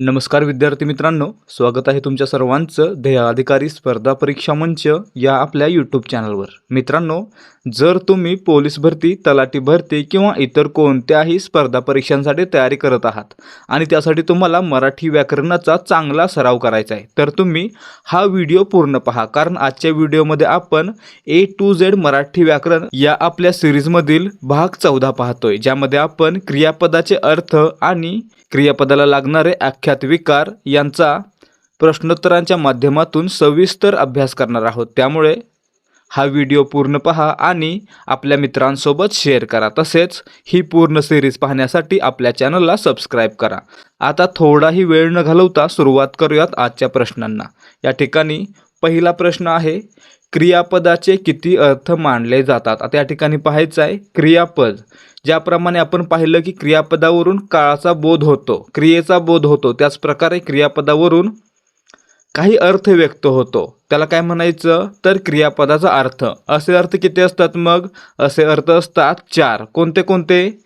नमस्कार विद्यार्थी मित्रांनो स्वागत आहे तुमच्या सर्वांचं ध्येय अधिकारी स्पर्धा परीक्षा मंच या आपल्या यूट्यूब चॅनलवर मित्रांनो जर तुम्ही पोलीस भरती तलाठी भरती किंवा इतर कोणत्याही स्पर्धा परीक्षांसाठी तयारी करत आहात आणि त्यासाठी तुम्हाला मराठी व्याकरणाचा चांगला सराव करायचा आहे तर तुम्ही हा व्हिडिओ पूर्ण पहा. कारण आजच्या व्हिडिओमध्ये आपण ए टू झेड मराठी व्याकरण या आपल्या सिरीजमधील भाग चौदा पाहतोय ज्यामध्ये आपण क्रियापदाचे अर्थ आणि क्रियापदाला लागणारे आख्यात विकार यांचा प्रश्नोत्तरांच्या माध्यमातून सविस्तर अभ्यास करणार आहोत. त्यामुळे हा व्हिडिओ पूर्ण पहा आणि आपल्या मित्रांसोबत शेअर करा. तसेच ही पूर्ण सिरीज पाहण्यासाठी आपल्या चॅनलला सबस्क्राईब करा. आता थोडाही वेळ न घालवता सुरुवात करूयात आजच्या प्रश्नांना. या ठिकाणी पहिला प्रश्न आहे क्रियापदाचे किती अर्थ मानले जातात? आता या ठिकाणी पाहायचं आहे क्रियापद. ज्याप्रमाणे आपण पाहिलं की क्रियापदावरून काळाचा बोध होतो क्रियेचा बोध होतो त्याच प्रकारे क्रियापदावरून काही अर्थ व्यक्त होतो. त्याला काय म्हणायचं? तर क्रियापदाचा अर्थ. असे अर्थ किती असतात मग? असे अर्थ असतात चार. कोणते कोणते?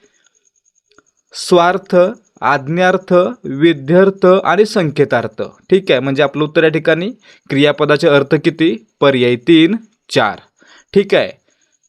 स्वार्थ आज्ञार्थ विध्यर्थ आणि संकेतार्थ. ठीक आहे? म्हणजे आपलं उत्तर या ठिकाणी क्रियापदाचे अर्थ किती? पर्याय तीन चार. ठीक आहे?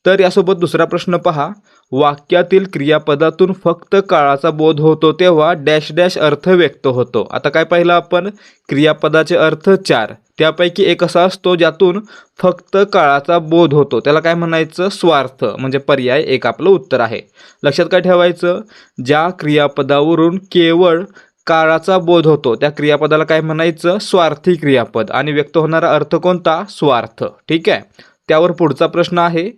तर यासोबत दुसरा प्रश्न पहा. वाक्यातील क्रियापदातून फक्त काळाचा बोध होतो तेव्हा डॅश डॅश अर्थ व्यक्त होतो. आता काय पाहिलं आपण? क्रियापदाचे अर्थ चार. त्यापैकी एक असा असतो ज्यातून फक्त काळाचा बोध होतो. त्याला काय म्हणायचं? स्वार्थ म्हणजे पर्याय एक आपलं उत्तर आहे. लक्षात काय ठेवायचं? ज्या क्रियापदावरून केवळ काळाचा बोध होतो त्या क्रियापदाला काय म्हणायचं? स्वार्थी क्रियापद. आणि व्यक्त होणारा अर्थ कोणता? स्वार्थ. ठीक आहे? त्यावर पुढचा प्रश्न आहे.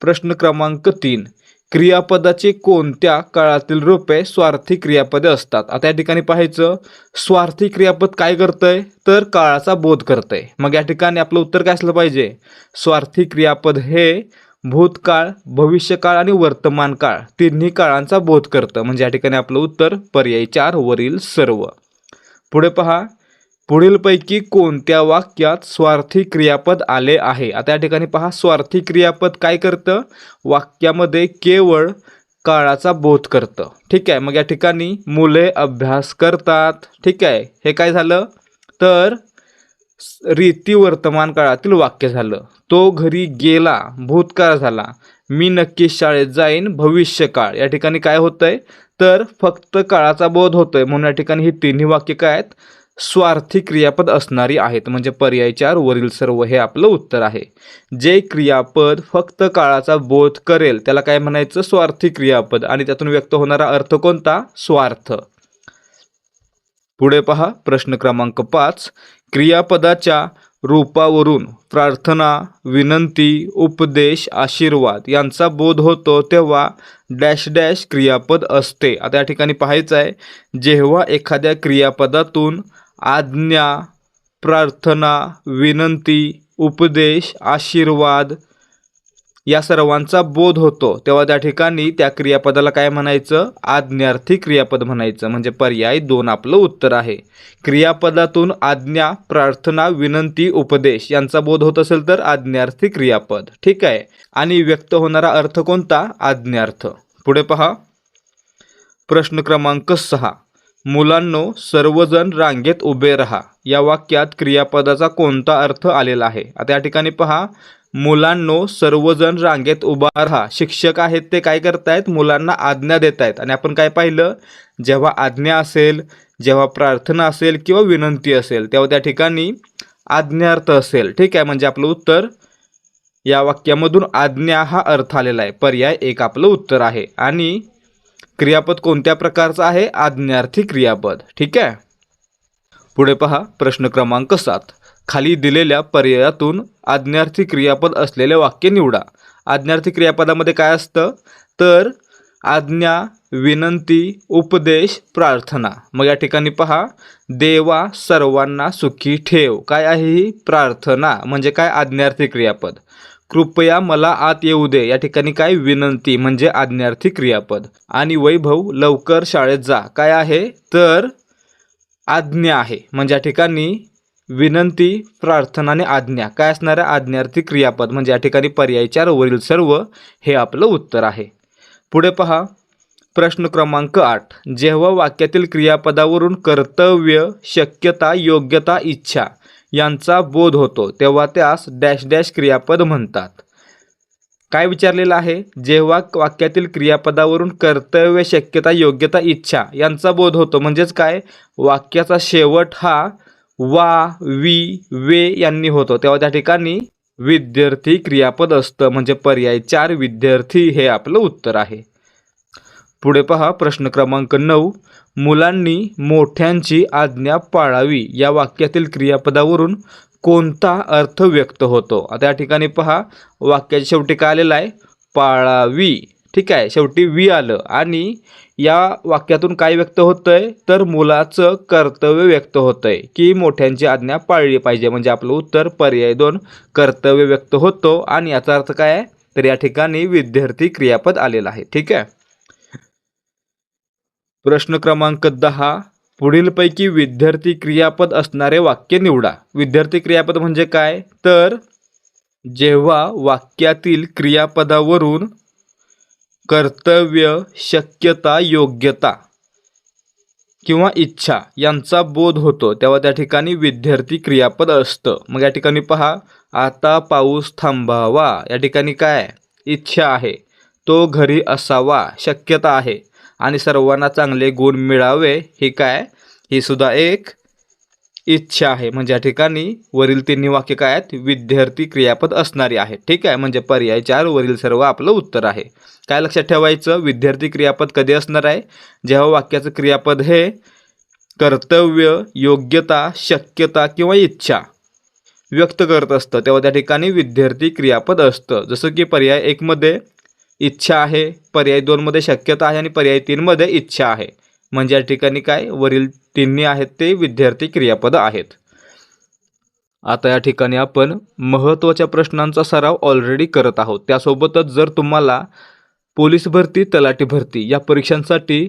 प्रश्न क्रमांक तीन. क्रियापदाचे कोणत्या काळातील रूपे स्वार्थी क्रियापदे असतात? आता या ठिकाणी पाहायचं स्वार्थी क्रियापद काय करतंय? तर काळाचा बोध करतंय. मग या ठिकाणी आपलं उत्तर काय असलं पाहिजे? स्वार्थी क्रियापद हे भूतकाळ भविष्यकाळ आणि वर्तमान काळ तिन्ही काळांचा बोध करतं. म्हणजे या ठिकाणी आपलं उत्तर पर्याय चार वरील सर्व. पुढे पहा पुढीलपैकी कोणत्या वाक्यात स्वार्थी क्रियापद आले आहे? आता या ठिकाणी पहा स्वार्थी क्रियापद काय करतं? वाक्यामध्ये केवळ काळाचा बोध करतं. ठीक आहे मग या ठिकाणी मुले अभ्यास करतात. ठीक आहे हे काय झालं? तर रीती वर्तमान काळातील वाक्य झालं. तो घरी गेला भूतकाळ झाला. मी नक्की शाळेत जाईन भविष्यकाळ. या ठिकाणी काय होतंय? तर फक्त काळाचा बोध होतोय. म्हणून या ठिकाणी ही तिन्ही वाक्य काय आहेत? स्वार्थी क्रियापद असणारी आहेत. म्हणजे पर्याय चार वरील सर्व हे आपलं उत्तर आहे. जे क्रियापद फक्त काळाचा बोध करेल त्याला काय म्हणायचं? स्वार्थी क्रियापद. आणि त्यातून व्यक्त होणारा अर्थ कोणता? स्वार्थ. पुढे पहा प्रश्न क्रमांक पाच. क्रियापदाच्या रूपावरून प्रार्थना विनंती उपदेश आशीर्वाद यांचा बोध होतो तेव्हा डॅश डॅश क्रियापद असते. आता या ठिकाणी पाहायचं आहे जेव्हा एखाद्या क्रियापदातून आज्ञा प्रार्थना विनंती उपदेश आशीर्वाद या सर्वांचा बोध होतो. तेव्हा त्या ठिकाणी त्या क्रियापदाला काय म्हणायचं? आज्ञार्थी क्रियापद म्हणायचं. म्हणजे पर्याय दोन आपलं उत्तर आहे. क्रियापदातून आज्ञा प्रार्थना विनंती उपदेश यांचा बोध होत असेल तर आज्ञार्थी क्रियापद. ठीक आहे? आणि व्यक्त होणारा अर्थ कोणता? आज्ञार्थ. पुढे पहा. प्रश्न क्रमांक सहा. मुलांनो सर्वजण रांगेत उभे राहा. या वाक्यात क्रियापदाचा कोणता अर्थ आलेला आहे? आता या ठिकाणी पहा. मुलांनो सर्वजण रांगेत उभा राहा. शिक्षक आहेत ते काय करतायत? मुलांना आज्ञा देत आहेत आणि आपण काय पाहिलं? जेव्हा आज्ञा असेल जेव्हा प्रार्थना असेल किंवा विनंती असेल तेव्हा त्या ठिकाणी आज्ञार्थ असेल. ठीक आहे? म्हणजे आपलं उत्तर या वाक्यामधून आज्ञा हा अर्थ आलेला आहे. पर्याय एक आपलं उत्तर आहे. आणि क्रियापद कोणत्या प्रकारचं आहे? आज्ञार्थी क्रियापद. ठीक आहे? पुढे पहा प्रश्न क्रमांक सात. खाली दिलेल्या पर्यायातून आज्ञार्थी क्रियापद असलेले वाक्य निवडा. आज्ञार्थी क्रियापदामध्ये काय असतं? तर आज्ञा विनंती उपदेश प्रार्थना. मग या ठिकाणी पहा देवा सर्वांना सुखी ठेव. काय आहे ही? प्रार्थना. म्हणजे काय? आज्ञार्थी क्रियापद. कृपया मला आत येऊ दे. या ठिकाणी काय विनंती म्हणजे आज्ञार्थी क्रियापद. आणि वैभव लवकर शाळेत जा. काय आहे? तर आज्ञा आहे. म्हणजे या ठिकाणी विनंती प्रार्थना आणि आज्ञा. काय असणाऱ्या आज्ञार्थी क्रियापद. म्हणजे या ठिकाणी पर्याय चार वरील सर्व हे आपलं उत्तर आहे. पुढे पहा. प्रश्न क्रमांक आठ. जेव्हा वाक्यातील क्रियापदावरून कर्तव्य शक्यता योग्यता इच्छा यांचा बोध होतो तेव्हा त्यास डॅश डॅश क्रियापद म्हणतात. काय विचारलेलं आहे? जेव्हा वाक्यातील क्रियापदावरून कर्तव्य शक्यता योग्यता इच्छा यांचा बोध होतो म्हणजेच काय? वाक्याचा शेवट हा वा वी वे यांनी होतो. तेव्हा त्या ठिकाणी विद्यार्थी क्रियापद असतं म्हणजे पर्याय चार विद्यार्थी हे आपलं उत्तर आहे. पुढे पहा प्रश्न क्रमांक नऊ. मुलांनी मोठ्यांची आज्ञा पाळावी. या वाक्यातील क्रियापदावरून कोणता अर्थ व्यक्त होतो? आता या ठिकाणी पहा वाक्याच्या शेवटी काय आलेलं आहे? पाळावी. ठीक आहे शेवटी वी आलं. आणि या वाक्यातून काय व्यक्त होतं आहे तर मुलाचं कर्तव्य व्यक्त होतं आहे की मोठ्यांची आज्ञा पाळली पाहिजे. म्हणजे आपलं उत्तर पर्याय दोन कर्तव्य व्यक्त होतो. आणि याचा अर्थ काय आहे? तर या ठिकाणी विद्यार्थी क्रियापद आलेलं आहे. ठीक आहे? प्रश्न क्रमांक दहा पुढीलपैकी विद्यार्थी क्रियापद असणारे वाक्य निवडा. विद्यार्थी क्रियापद म्हणजे काय? तर जेव्हा वाक्यातील क्रियापदावरून कर्तव्य शक्यता योग्यता किंवा इच्छा यांचा बोध होतो तेव्हा त्या ठिकाणी विद्यार्थी क्रियापद असतं. मग या ठिकाणी पहा आता पाऊस थांबावा. या ठिकाणी काय? इच्छा आहे. तो घरी असावा. शक्यता आहे. आणि सर्वांना चांगले गुण मिळावे हे काय? ही सुद्धा एक इच्छा आहे. म्हणजे या ठिकाणी वरील तिन्ही वाक्य काय आहेत? विद्यार्थी क्रियापद असणारी आहे ठीक आहे? म्हणजे पर्याय चार वरील सर्व आपलं उत्तर आहे. काय लक्षात ठेवायचं? विद्यार्थी क्रियापद कधी असणार आहे? जेव्हा वाक्याचं क्रियापद हे कर्तव्य योग्यता शक्यता किंवा इच्छा व्यक्त करत असतं तेव्हा त्या ठिकाणी विद्यार्थी क्रियापद असतं. जसं की पर्याय एकमध्ये इच्छा आहे पर्याय दोनमध्ये शक्यता आहे आणि पर्याय तीनमध्ये इच्छा आहे. म्हणजे या ठिकाणी काय? वरील तिन्ही आहेत ते विद्यार्थी क्रियापद आहेत. आता या ठिकाणी आपण महत्त्वाच्या प्रश्नांचा सराव ऑलरेडी करत आहोत. त्यासोबतच जर तुम्हाला पोलीस भरती तलाठी भरती या परीक्षांसाठी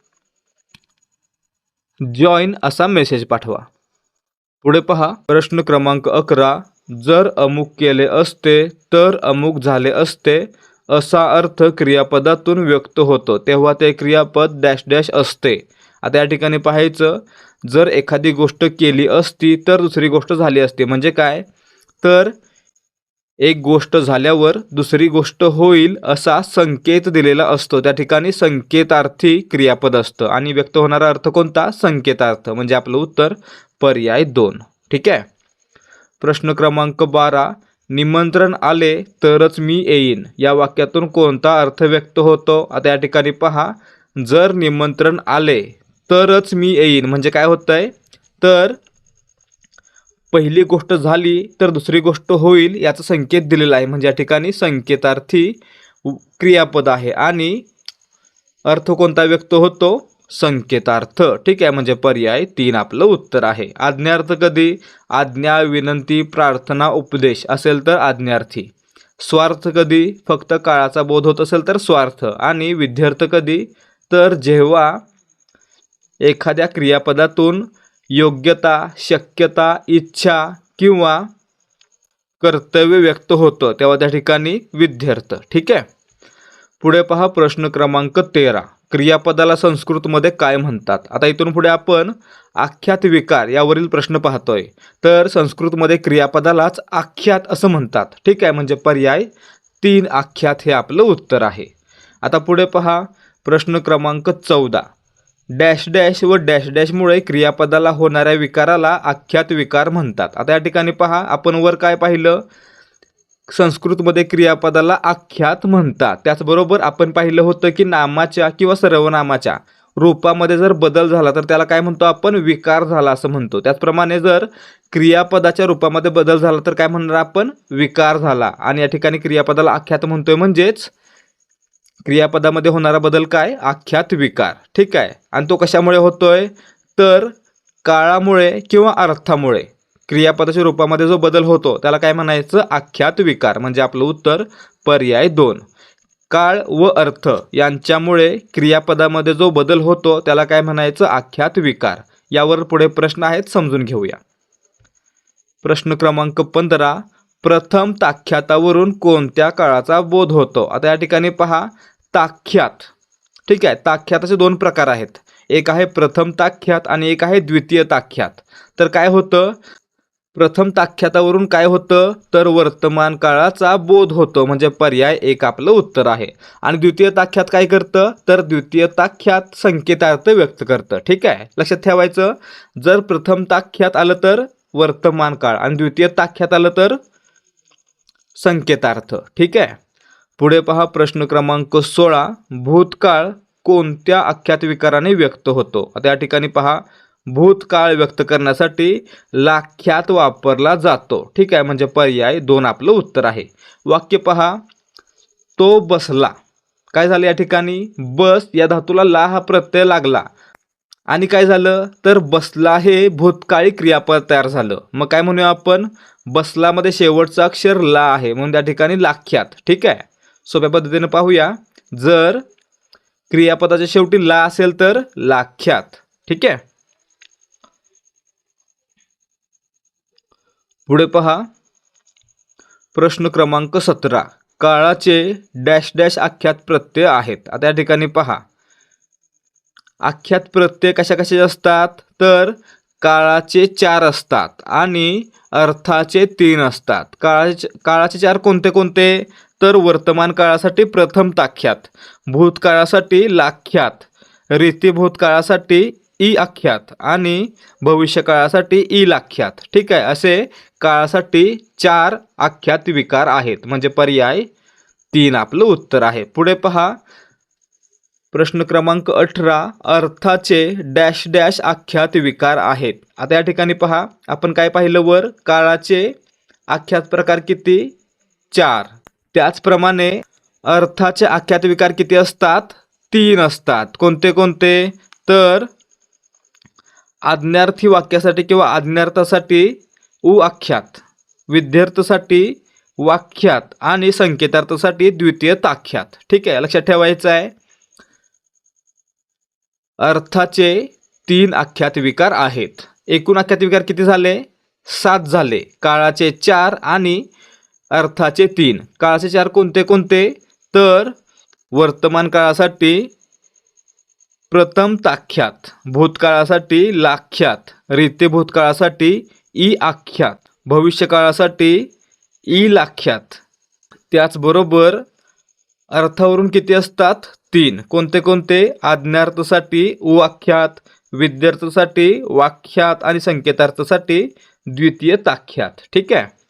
जॉईन असा मेसेज पाठवा. पुढे पहा प्रश्न क्रमांक अकरा जर अमुक केले असते तर अमुक झाले असते असा अर्थ क्रियापदातून व्यक्त होतो. तेव्हा ते क्रियापद डॅश डॅश असते. आता या ठिकाणी पाहायचं जर एखादी गोष्ट केली असती तर दुसरी गोष्ट झाली असती. म्हणजे काय? तर एक गोष्ट झाल्यावर दुसरी गोष्ट होईल असा संकेत दिलेला असतो. त्या ठिकाणी संकेतार्थी क्रियापद असतं. आणि व्यक्त होणारा अर्थ कोणता? संकेतार्थ. म्हणजे आपलं उत्तर पर्याय दोन. ठीक आहे? प्रश्न क्रमांक बारा. निमंत्रण आले तरच मी येईन. या वाक्यातून कोणता अर्थ व्यक्त होतो? आता या ठिकाणी पहा. जर निमंत्रण आले तरच मी येईन. म्हणजे काय होतं आहे तर पहिली गोष्ट झाली तर दुसरी गोष्ट होईल याचा संकेत दिलेला आहे. म्हणजे या ठिकाणी संकेतार्थी क्रियापद आहे आणि अर्थ कोणता व्यक्त होतो? संकेतार्थ. ठीक आहे म्हणजे पर्याय तीन आपलं उत्तर आहे. आज्ञार्थ कधी? आज्ञा विनंती प्रार्थना उपदेश असेल तर आज्ञार्थी. स्वार्थ कधी? फक्त काळाचा बोध होत असेल तर स्वार्थ. आणि विद्यार्थ कधी? तर जेव्हा एखाद्या क्रियापदातून योग्यता शक्यता इच्छा किंवा कर्तव्य व्यक्त होतं. तेव्हा त्या ठिकाणी विद्यार्थ. ठीक आहे? पुढे पहा प्रश्न क्रमांक तेरा. क्रियापदाला संस्कृतमध्ये काय म्हणतात? आता इथून पुढे आपण आख्यात विकार यावरील प्रश्न पाहतोय. तर संस्कृतमध्ये क्रियापदालाच आख्यात असं म्हणतात. ठीक आहे? म्हणजे पर्याय तीन आख्यात हे आपलं उत्तर आहे. आता पुढे पहा प्रश्न क्रमांक चौदा. डॅश डॅश व डॅश डॅशमुळे क्रियापदाला होणाऱ्या विकाराला आख्यात विकार म्हणतात. आता या ठिकाणी पहा आपण वर काय पाहिलं? संस्कृतमध्ये क्रियापदाला आख्यात म्हणतात. त्याचबरोबर आपण पाहिलं होतं की नामाच्या किंवा सर्वनामाच्या रूपामध्ये जर बदल झाला तर त्याला काय म्हणतो आपण? विकार झाला असं म्हणतो. त्याचप्रमाणे जर क्रियापदाच्या रूपामध्ये बदल झाला तर काय म्हणणार आपण? विकार झाला. आणि या ठिकाणी क्रियापदाला आख्यात म्हणतोय म्हणजेच क्रियापदामध्ये होणारा बदल काय? आख्यात विकार. ठीक आहे? आणि तो कशामुळे होतोय? तर काळामुळे किंवा अर्थामुळे. क्रियापदाच्या रूपामध्ये जो बदल होतो त्याला काय म्हणायचं? आख्यात विकार. म्हणजे आपलं उत्तर पर्याय दोन. काळ व अर्थ यांच्यामुळे क्रियापदामध्ये जो बदल होतो त्याला काय म्हणायचं? आख्यात विकार. यावर पुढे प्रश्न आहेत समजून घेऊया. प्रश्न क्रमांक पंधरा. प्रथम ताख्यातावरून कोणत्या काळाचा बोध होतो? आता या ठिकाणी पहा. ताख्यात. ठीक आहे ताख्याताचे दोन प्रकार आहेत. एक आहे प्रथम ताख्यात आणि एक आहे द्वितीय ताख्यात. तर काय होतं? प्रथम ताख्यातावरून काय होतं? तर वर्तमान काळाचा बोध होतो म्हणजे पर्याय एक आपलं उत्तर आहे. आणि द्वितीय ताख्यात काय करतं? तर द्वितीय ताख्यात संकेतार्थ व्यक्त करतं. ठीक आहे? लक्षात ठेवायचं. जर प्रथम ताख्यात आलं तर वर्तमान काळ आणि द्वितीय ताख्यात आलं तर संकेतार्थ. ठीक आहे? पुढे पहा प्रश्न क्रमांक सोळा. भूतकाळ कोणत्या आख्यात विकाराने व्यक्त होतो? आता या ठिकाणी पहा. भूतकाळ व्यक्त करण्यासाठी लाख्यात वापरला जातो. ठीक आहे म्हणजे पर्याय दोन आपलं उत्तर आहे. वाक्य पहा. तो बसला. काय झालं या ठिकाणी? बस या धातूला ला हा प्रत्यय लागला. आणि काय झालं? तर बसला हे भूतकाळी क्रियापद तयार झालं. मग काय म्हणूया आपण? बसलामध्ये शेवटचं अक्षर ला आहे. म्हणून त्या ठिकाणी लाख्यात. ठीक आहे? सोप्या पद्धतीने पाहूया. जर क्रियापदाच्या शेवटी ला असेल तर लाख्यात. ठीक आहे? पुढे पहा. प्रश्न क्रमांक सतरा. काळाचे डॅश डॅश आख्यात प्रत्यय आहेत. आता या ठिकाणी पहा. आख्यात प्रत्यय कशा कशाचे असतात? तर काळाचे चार असतात आणि अर्थाचे तीन असतात. काळाचे काळाचे चार कोणते कोणते? तर वर्तमान काळासाठी प्रथम ताख्यात भूतकाळासाठी लाख्यात रीती भूतकाळासाठी ई आख्यात आणि भविष्यकाळासाठी ई लाख्यात. ठीक आहे असे काळासाठी चार आख्यात विकार आहेत. म्हणजे पर्याय तीन आपलं उत्तर आहे. पुढे पहा. प्रश्न क्रमांक अठरा अर्थाचे डॅश डॅश आख्यात विकार आहेत. आता या ठिकाणी पहा. आपण काय पाहिलं वर? काळाचे आख्यात प्रकार किती? चार. त्याचप्रमाणे अर्थाचे आख्यात विकार किती असतात? तीन असतात. कोणते कोणते? तर आज्ञार्थी वाक्यासाठी किंवा आज्ञार्थासाठी उ आख्यात विद्यार्थासाठी वाक्यात आणि संकेतार्थासाठी द्वितीय ताख्यात. ठीक आहे लक्षात ठेवायचं आहे. अर्थाचे तीन आख्यात विकार आहेत. एकूण आख्यात विकार किती झाले? सात झाले. काळाचे चार आणि अर्थाचे तीन. काळाचे चार कोणते कोणते? तर वर्तमान काळासाठी प्रथम ताख्यात. भूतकाळासाठी लाख्यात. रीती भूतकाळासाठी ई आख्यात. भविष्यकाळासाठी ई लाख्यात. त्याचबरोबर अर्थावरून किती असतात? तीन. कोणते कोणते? आज्ञार्थासाठी वाख्यात विद्यार्थासाठी वाख्यात आणि संकेतार्थासाठी द्वितीय ताख्यात. ठीक आहे?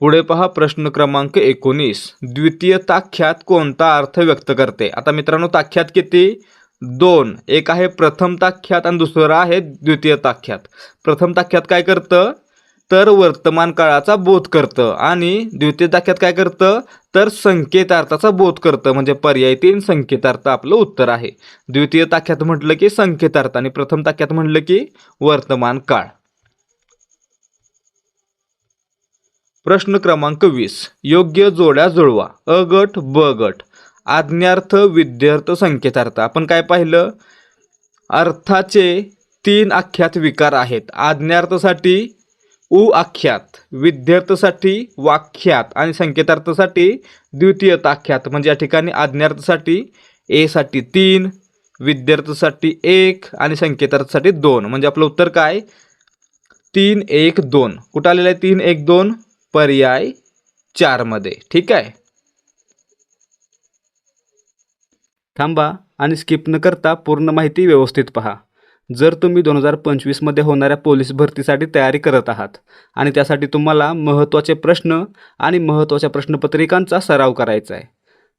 पुढे पहा प्रश्न क्रमांक एकोणीस. द्वितीय ताख्यात कोणता अर्थ व्यक्त करते? आता मित्रांनो ताख्यात किती? दोन. एक आहे प्रथम ताख्यात आणि दुसरं आहे द्वितीय ताख्यात. प्रथम ताख्यात काय करतं? तर वर्तमान काळाचा बोध करतं. आणि द्वितीय ताख्यात काय करतं? तर संकेतार्थाचा बोध करतं. म्हणजे पर्याय तीन संकेतार्थ आपलं उत्तर आहे. द्वितीय ताख्यात म्हटलं की संकेतार्थ आणि प्रथम ताख्यात म्हटलं की वर्तमान काळ. प्रश्न क्रमांक वीस. योग्य जोड्या जुळवा. अ गट ब गट. आज्ञार्थ विद्यार्थ संकेतार्थ. आपण काय पाहिलं? अर्थाचे तीन आख्यात विकार आहेत. आज्ञार्थासाठी उ आख्यात विद्यार्थसाठी वाख्यात आणि संकेतार्थासाठी द्वितीय आख्यात म्हणजे या ठिकाणी आज्ञार्थासाठी एसाठी तीन विद्यार्थसाठी एक आणि संकेतार्थासाठी दोन. म्हणजे आपलं उत्तर काय? तीन एक दोन. कुठं आलेलं आहे तीन एक दोन? पर्याय चारमध्ये ठीक आहे? थांबा आणि स्किप न करता पूर्ण माहिती व्यवस्थित पहा. जर तुम्ही दोन हजार पंचवीसमध्ये होणाऱ्या पोलीस भरतीसाठी तयारी करत आहात आणि त्यासाठी तुम्हाला महत्त्वाचे प्रश्न आणि महत्त्वाच्या प्रश्नपत्रिकांचा सराव करायचा आहे.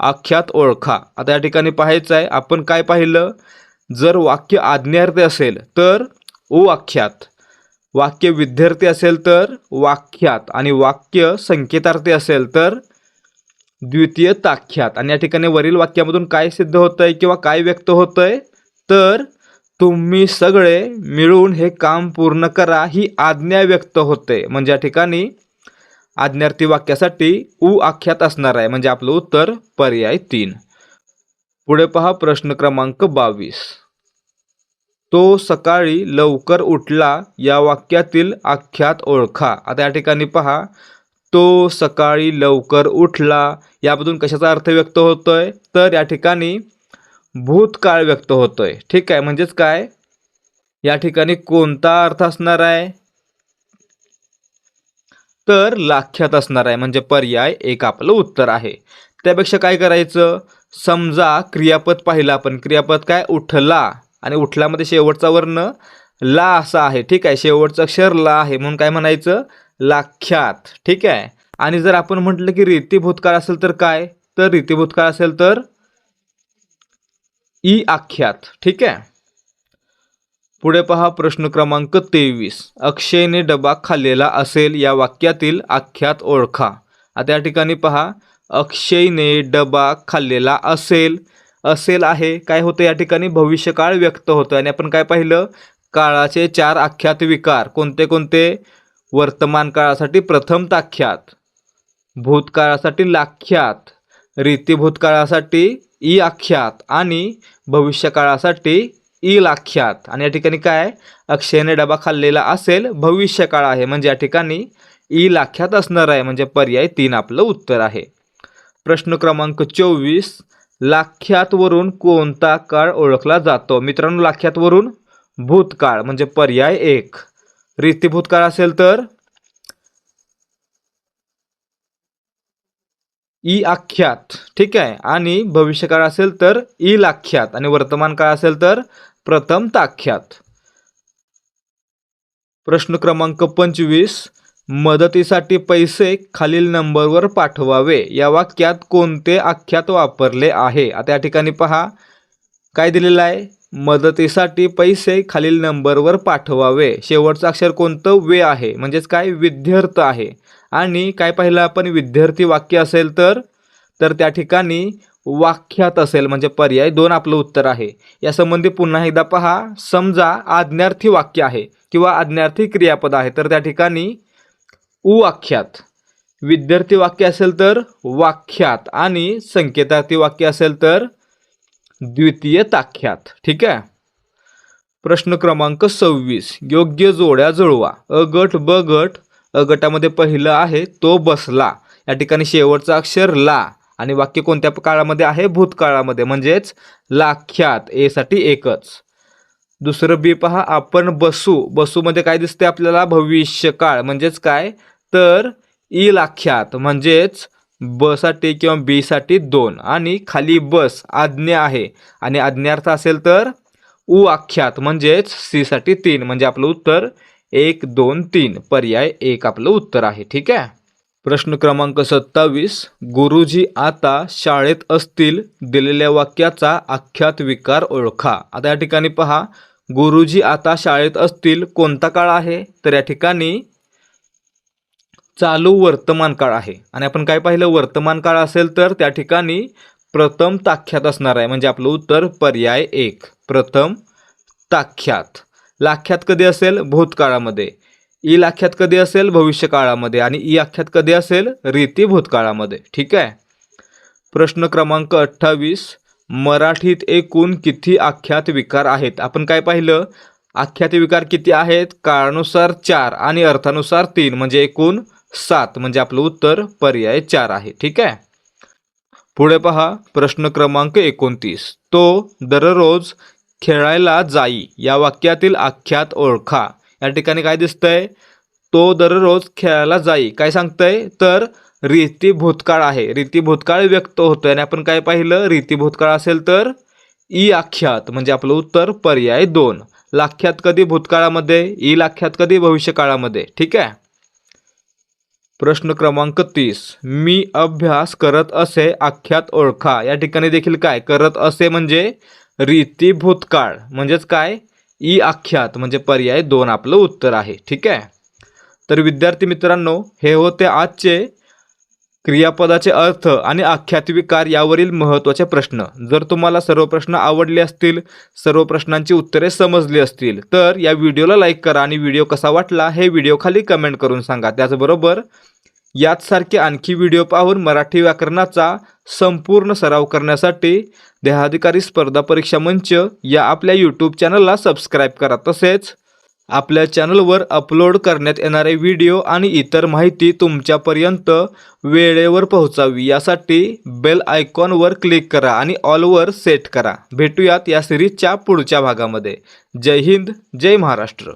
आख्यात ओळखा. आता या ठिकाणी पाहायचं आहे आपण काय पाहिलं? जर वाक्य आज्ञार्थी असेल तर ओ आख्यात वाक्य विद्यार्थी असेल तर वाक्यात. आणि वाक्य संकेतार्थी असेल तर द्वितीय ताख्यात आणि या ठिकाणी वरील वाक्यामधून काय सिद्ध होतं आहे किंवा काय व्यक्त होतं आहे तर तुम्ही सगळे मिळून हे काम पूर्ण करा ही आज्ञा व्यक्त होते. म्हणजे या ठिकाणी आज्ञार्थी वाक्यासाठी उ आख्यात असणार आहे. म्हणजे आपलं उत्तर पर्याय तीन. पुढे पहा प्रश्न क्रमांक बावीस. तो सकाळी लवकर उठला या वाक्यातील आख्यात ओळखा. आता या ठिकाणी पहा तो सकाळी लवकर उठला यामधून कशाचा अर्थ व्यक्त होतोय? तर या ठिकाणी भूतकाळ व्यक्त होतोय. ठीक आहे म्हणजेच काय? या ठिकाणी कोणता अर्थ असणार आहे? तर लाख्यात असणार आहे. म्हणजे पर्याय एक आपलं उत्तर आहे. त्यापेक्षा काय करायचं? समजा क्रियापद पाहिलं आपण. क्रियापद काय? उठला. आणि उठलामध्ये शेवटचा वर्ण ला असा आहे. ठीक आहे. शेवटचं अक्षर ला आहे. म्हणून काय म्हणायचं? लाख्यात. ठीक आहे. आणि जर आपण म्हटलं की रीती भूतकाळ असेल तर काय? तर रीती भूतकाळ असेल तर ई आख्यात. ठीक आहे. पुढे पहा प्रश्न क्रमांक तेवीस. अक्षयने डबा खाल्लेला असेल या वाक्यातील आख्यात ओळखा. आता या ठिकाणी पहा अक्षयने डबा खाल्लेला असेल असेल आहे काय होतं या ठिकाणी? भविष्यकाळ व्यक्त होतं. आणि आपण काय पाहिलं? काळाचे चार आख्यात विकार. कोणते कोणते? वर्तमान काळासाठी प्रथम ताख्यात भूतकाळासाठी लाख्यात रीती भूतकाळासाठी ई आख्यात आणि भविष्यकाळासाठी ई लाख्यात. आणि या ठिकाणी काय अक्षयने डबा खाल्लेला असेल. भविष्यकाळ आहे. म्हणजे या ठिकाणी ई लाख्यात असणार आहे. म्हणजे पर्याय तीन आपलं उत्तर आहे. प्रश्न क्रमांक चोवीस. लाख्यातवरून कोणता काळ ओळखला जातो? मित्रांनो लाख्यातवरून भूतकाळ म्हणजे पर्याय एक. रीती भूतकाळ असेल तर? ई आख्यात ठीक आहे? आणि भविष्यकाळ असेल तर ई लाख्यात. आणि वर्तमान काळ असेल तर प्रथम ताख्यात. प्रश्न क्रमांक पंचवीस मदतीसाठी पैसे खालील नंबरवर पाठवावे. या वाक्यात कोणते आख्यात वापरले आहे? आता या ठिकाणी पहा. काय दिलेलं आहे? मदतीसाठी पैसे खालील नंबरवर पाठवावे. शेवटचं अक्षर कोणतं? वे आहे. म्हणजेच काय? विद्यार्थ आहे. आणि काय पाहिलं आपण विद्यार्थी वाक्य असेल तर तर त्या ठिकाणी वाक्यात असेल म्हणजे पर्याय दोन आपलं उत्तर आहे. यासंबंधी पुन्हा एकदा पहा समजा आज्ञार्थी वाक्य आहे किंवा आज्ञार्थी क्रियापद आहे तर त्या ठिकाणी उ विद्यार्थी वाक्य असेल तर वाक्यात आणि संकेतार्थी वाक्य असेल तर द्वितीय ताख्यात ठीक आहे? प्रश्न क्रमांक सव्वीस. योग्य जोड्या जुळवा. अ गट ब गट गटामध्ये पहिलं आहे तो बसला. या ठिकाणी शेवटचं अक्षर ला. आणि वाक्य कोणत्या काळामध्ये आहे? भूतकाळामध्ये. म्हणजेच लाख्यात. ए साठी एकच. दुसरं बी पहा. आपण बसू. बसूमध्ये काय दिसते आपल्याला? भविष्यकाळ. म्हणजेच काय? तर ई लाख्यात. म्हणजेच ब साठी किंवा बी साठी दोन. आणि खाली बस. आज्ञा आहे. आणि आज्ञार्थ असेल तर उ आख्यात. म्हणजेच सी साठी तीन. म्हणजे आपलं उत्तर एक दोन तीन. पर्याय एक आपलं उत्तर आहे ठीक आहे? प्रश्न क्रमांक सत्तावीस. गुरुजी आता शाळेत असतील दिलेल्या वाक्याचा आख्यात विकार ओळखा. आता या ठिकाणी पहा. गुरुजी आता शाळेत असतील कोणता काळ आहे? तर या ठिकाणी चालू वर्तमान काळ आहे. आणि आपण काय पाहिलं? वर्तमान काळ असेल तर त्या ठिकाणी प्रथम ताख्यात असणार आहे. म्हणजे आपलं उत्तर पर्याय एक. प्रथम ताख्यात. लाख्यात कधी असेल? भूतकाळामध्ये. ई लाख्यात कधी असेल? भविष्यकाळामध्ये. आणि ई आख्यात कधी असेल? रीती भूतकाळामध्ये. ठीक आहे? प्रश्न क्रमांक अठ्ठावीस. मराठीत एकूण किती आख्यात विकार आहेत? आपण काय पाहिलं? आख्यात विकार किती आहेत? काळानुसार चार आणि अर्थानुसार तीन म्हणजे एकूण सात म्हणजे आपलं उत्तर पर्याय चार आहे. ठीक आहे? पुढे पहा. प्रश्न क्रमांक एकोणतीस. तो दररोज खेळायला जाई. या वाक्यातील आख्यात ओळखा. या ठिकाणी काय दिसतंय? तो दररोज खेळायला जाई. काय सांगतंय? तर रीती भूतकाळ आहे. रीती भूतकाळ व्यक्त होतोय. आणि आपण काय पाहिलं? रीती भूतकाळ असेल तर ई आख्यात म्हणजे आपलं उत्तर पर्याय दोन. लाख्यात कधी भूतकाळामध्ये? ई लाख्यात कधी? भविष्यकाळामध्ये. ठीक आहे? प्रश्न क्रमांक तीस. मी अभ्यास करत असे आख्यात ओळखा. या ठिकाणी देखील काय? करत असे म्हणजे रीती भूतकाळ. म्हणजेच काय? ई आख्यात म्हणजे पर्याय दोन आपलं उत्तर आहे. ठीक आहे? तर विद्यार्थी मित्रांनो हे होते आजचे क्रियापदाचे अर्थ आणि आख्यातविकार यावरील महत्त्वाचे प्रश्न. जर तुम्हाला सर्व प्रश्न आवडले असतील सर्व प्रश्नांची उत्तरे समजली असतील तर या व्हिडिओला लाईक करा आणि व्हिडिओ कसा वाटला हे व्हिडिओ खाली कमेंट करून सांगा. त्याचबरोबर याचसारखे आणखी व्हिडिओ पाहून मराठी व्याकरणाचा संपूर्ण सराव करण्यासाठी देहाधिकारी स्पर्धा परीक्षा मंच या आपल्या यूट्यूब चॅनलला सबस्क्राईब करा. तसेच आपल्या चॅनलवर अपलोड करण्यात येणारे व्हिडिओ आणि इतर माहिती तुमच्यापर्यंत वेळेवर पोहोचावी. यासाठी बेल आयकॉनवर क्लिक करा आणि ऑलवर सेट करा. भेटूयात या सिरीजच्या पुढच्या भागामध्ये. जय हिंद जय महाराष्ट्र.